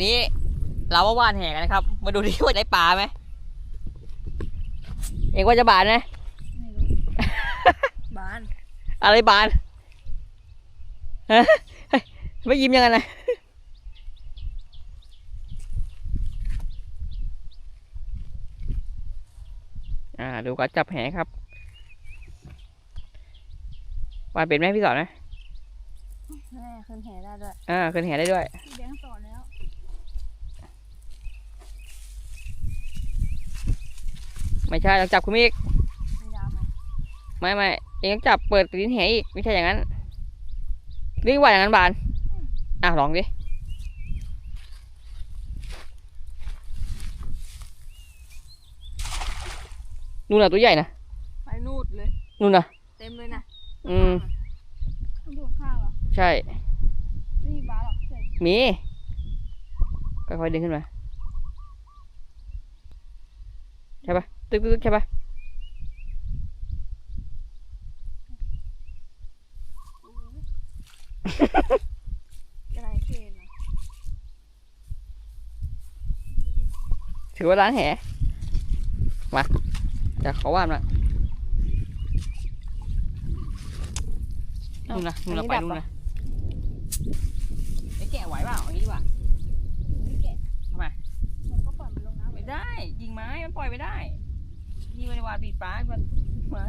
นนี้เราว่าว่านแห่กันนะครับ มาดูดิว่าได้ปลาไหม เองว่าจะบานไหมไม่รู้บาน อะไรบานฮะเฮ้ยไม่ยิ้มยังไงนะอ่าดูการจับแหครับวานเป็นไหมพี่สอนนะแม่ขึ้นแหได้ด้วย อ่าขึ้นแหได้ด้วยพี่แบงค์สอนแล้ว ไม่ใช่ต้องจับคุณอีกไม่ยาวไหมไม่ไม่เองต้องจับเปิดลิ้นแหอีกไม่ใช่อย่างนั้นเรียกว่าอย่างนั้นบานอะลองดินู่นน่ะตัวใหญ่นะไปนูดเลยนู่นน่ะเต็มเลยนะอืมต้องดูข้างเหรอใช่ไม่มีบาสหรอกเฉยมีค่อยๆดึงขึ้นมาใช่ปะ ตึกตึกๆใช่ปะอะไรเท่นะถือว่าร้านแหมาจากเขาว่านมานู่นนะนู่นนะไปนู่นนะไอ้แกะไหวเปล่าเอางี้ดีกว่าไม่แกะทำไมมันก็ปล่อยมันลงน้ำไม่ได้ยิงไม้มันปล่อยไม่ได้ ยิงไม่ได้วาดบีปลายมันไม้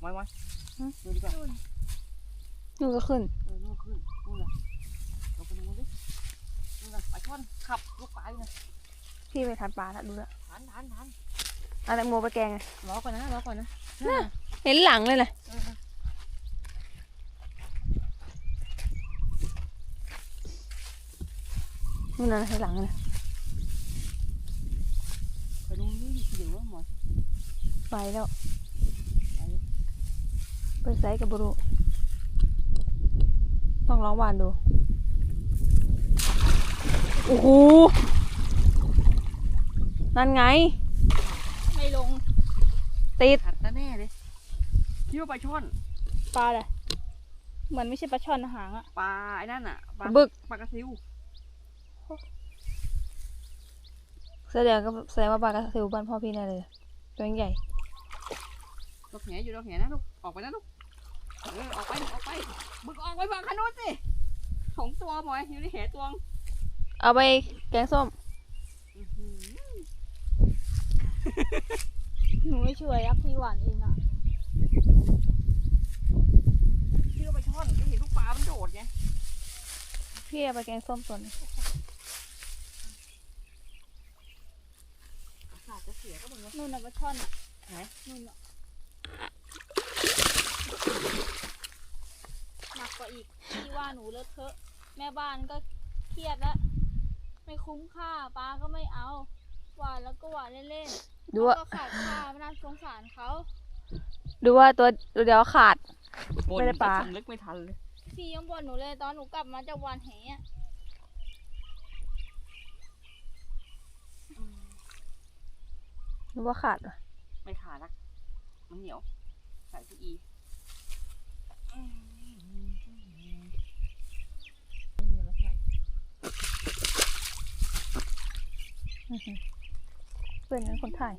ไว้ไว้ดูดีกว่านู่นก็ขึ้นเออนู่นขึ้นนู่นน่ะเราไปดูมันดิ นู่นน่ะปลาช่อนขับลูกปลาอยู่นะพี่ไปทันปลาแล้วดูแล้วทันทันทันเอาแตงโมไปแกงไงรอก่อนนะรอก่อนนะเห็นหลังเลยนะเออนู่นน่ะเห็นหลังเลยนะไปดูนี่ดิเดี๋ยวว่าหมอไปแล้วไปไซส์กับบรูต้องร้องหวานดู โอ้โห นั่นไง ไม่ลง ติดขัดแน่เลยคิดว่าปลาช่อนปลาเลยเหมือนไม่ใช่ปลาช่อนหางอะปลาไอ้นั่นอะปปลาลาบึกปลากระซิวแสดงก็แสดงว่าปลากระสิวบ้านพ่อพี่แน่เลยตัวใหญ่ดอกแหอยู่ดอกแหนะลูกออกไปนะลูกเออออกไปออกไปบึกออกไปฝั่งขนุนสิสองตัวหมอยอยู่ในแหตวง เอาไปแกงส้มอื้อหือหนูไม่ช่วยยักพี่หวานเองอะคิดว่าปลาช่อนไม่เห็นลูกปลามันโดดไงพี่เอาไปแกงส้มส่วนหนึ่งอากาศจะเสียก็มึงวะนู่นน่ะปลาช่อนอะไหนนู่นน่ะหนักกว่าอีกพี่ว่าหนูเลอะเทอะ แม่บ้านก็เครียดแล้วไม่ คุ้มค่าปลาก็ไม่เอาหวานแล้วก็หวานเล่นๆดูว่าเขาก็ขาดค่าไม่น่าสงสารเขาดูว่าตัวตัวเดียวขาดบนไม่ได้ปลาสำลึกไม่ทันเลย พี่ยังบ่นหนูเลยตอนหนูกลับมาจากหวานแหอะดูว่าขาดว่ะไม่ขาดนักมันเหนียว ใส่ซีอี เพื่อนนั้นคนถ่าย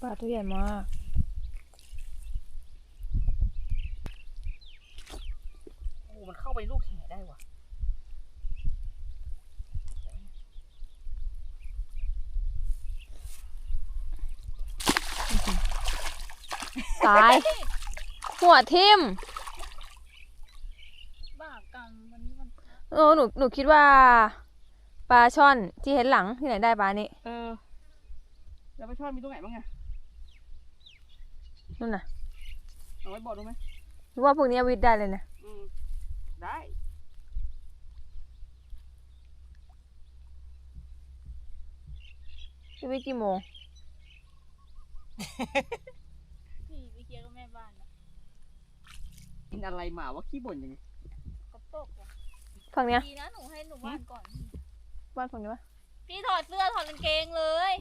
ปลาตัวใหญ่มากโอ้มันเข้าไปลูกแหได้ว่ะ ตาย หัวทิมบากรรมวันนี้มันเออหนูหนูคิดว่าปลาช่อนที่เห็นหลังที่ไหนได้ปลานี่เออ แล้วปลาช่อนมีตรงไหนบ้างไงนู่นน่ะเอาไว้บอกดูไหมหนูว่าพวกนี้วิทย์ได้เลยนะได้จะวิทกี่โมง กินอะไรหมาว่าขี้บ่นอย่างนี้กระตกว่ะฝั่งเนี้ยดีนะหนูให้หนูบ้านก่อน บ้านฝั่งนี้ปะพี่ถอดเสื้อถอดกางเกงเลย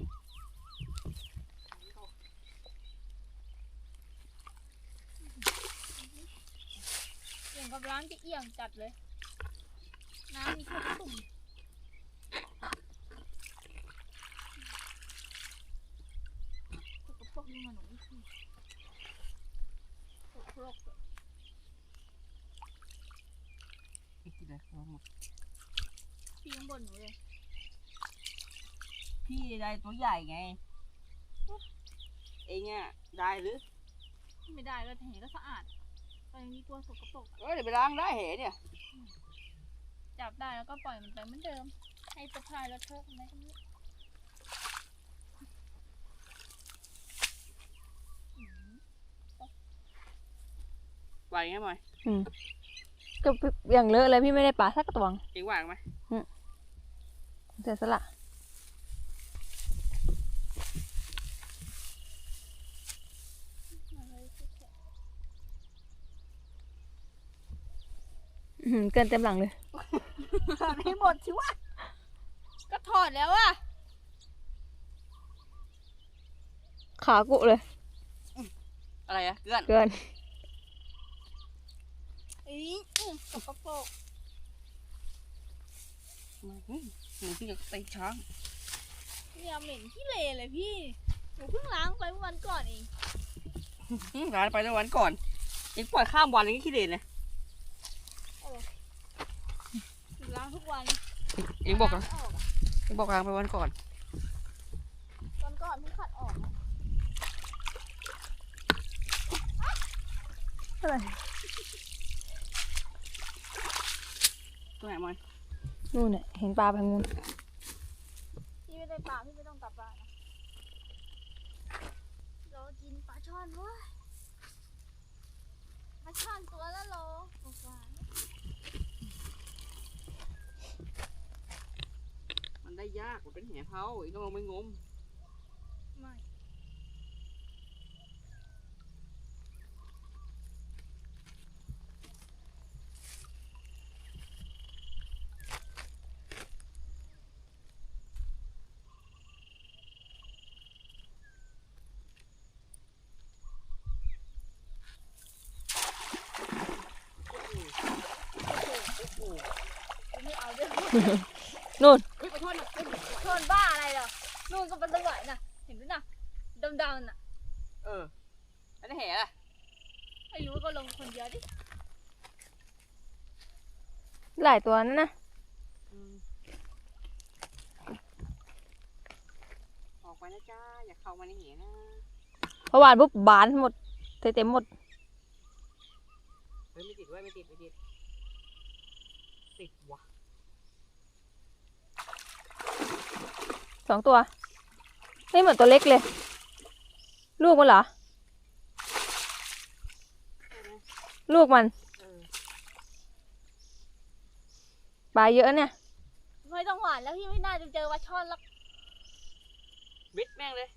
อย่างกับร้านจะเอี่ยมจัดเลย น้ำมีแค่ตุ่มสกปรกนี่มันหนูไม่ขี้สกปรกอะไม่กินอะไรเอาหมดพี่ข้างบนหนูเลยพี่ได้ตัวใหญ่ไง เองอะได้หรือไม่ได้ก็แหก็สะอาดแต่ยังมีตัวสกปรกเออเดี๋ยวไปล้างได้เหเนี่ย จับได้แล้วก็ปล่อยมันไปเหมือนเดิม ให้สะพายรถเทอะทำไมก็ไม่รู้อืมไหวไงมอย ก็อย่างเลอะเลยพี่ไม่ได้ปลาสักตัวงเองไหวไหมเสียสละอะไรสักอย่างอื้อหือเกินเต็มหลังเลยให้หมดชิวะก็ถอดแล้วอะขากุเลย อะไรอะเกลือนเกิน อีสกปรกมาเฮ้ยหนูพี่จะตีช้างเนี่ยเหม็นที่เลเลยพี่หนูเพิ่งล้างไปเมื่อวันก่อนเองอืมร้านไปตั้งวันก่อนเองปล่อยข้ามวันเองก็ขี้เด่นเลยนูล้างทุกวันเองบอกล้าอะงเองบอกล้างไปวันก่อนวันก่อนเพิ่งขัดออกอะไร ตัวไหนมอยนู่นเนี่ยเห็นปลาไปทางนู้นพี่ไม่ได้ปลาพี่ไม่ต้องกลับบ้านนะเรากินปลาช่อนเว้ยปลาช่อนตัวละโลกว่าๆเนี่ยมันได้ยากมันเป็นแหเผาเองต้องลงไปงมไม่ กูไม่เอาด้วย นู่นเฮ้ยไปโทษนะชนบ้าอะไรเหรอนู่นก็เป็นตะไหวน่ะ เห็นด้วยนะดำๆน่ะ เออแล้วได้แหล่ะไม่รู้ก็ลงคนเดียวดิ หลายตัวนั่นนะอืมออกไปนะจ้า อย่าเข้ามาในเหนะเพราะวานปุ๊บบานหมดเต็มหมด เฮ้ยไม่ติดไว้ยไม่ติดไม่ติด ติดวะ สองตัว ไม่เหมือนตัวเล็กเลย ลูกมันเหรอใช่ไหมลูกมันเออปลาเยอะเนี่ย ไม่ต้องหวานแล้วพี่ไม่น่าจะเจอวัชช่อนแล้ว บิดแม่งเลย